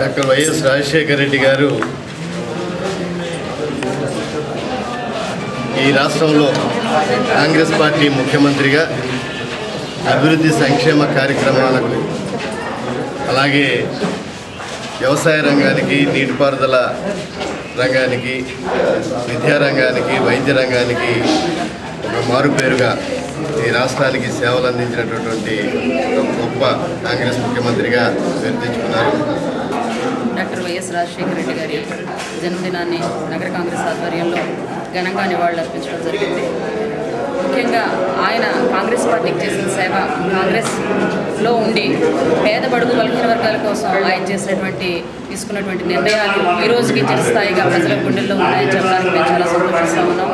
Doctor YS Rajasekhara Reddy గారు ఈ రాష్ట్రంలో కాంగ్రెస్ పార్టీ ముఖ్యమంత్రిగా అభివృద్ధి సంక్షేమ కార్యక్రమాలకు అలాగే వ్యవసాయ రంగానికి నీటిపారుదల రంగానికి విద్యారంగానికి వైద్య రంగానికి ఒక మారుపేరుగా ఈ రాష్ట్రానికి సేవలు అందించినటువంటి గొప్ప కాంగ్రెస్ ముఖ్యమంత్రిగా పేరు డాక్టర్ వైఎస్ రాజశేఖర రెడ్డి గారి జన్మదినాన్ని నగర కాంగ్రెస్ ఆధ్వర్యంలో ఘనంగా నివాళులర్పించడం జరిగింది. ముఖ్యంగా ఆయన కాంగ్రెస్ పార్టీకి చేసిన సేవ కాంగ్రెస్లో ఉండి పేద బడుగు బలహీన వర్గాల కోసం ఆయన చేసినటువంటి తీసుకున్నటువంటి నిర్ణయాలు ఈ రోజుకి చిరస్థాయిగా ప్రజల గుండెల్లో ఉన్నాయని చెప్పడానికి మేము చాలా సంతోషిస్తా ఉన్నాం.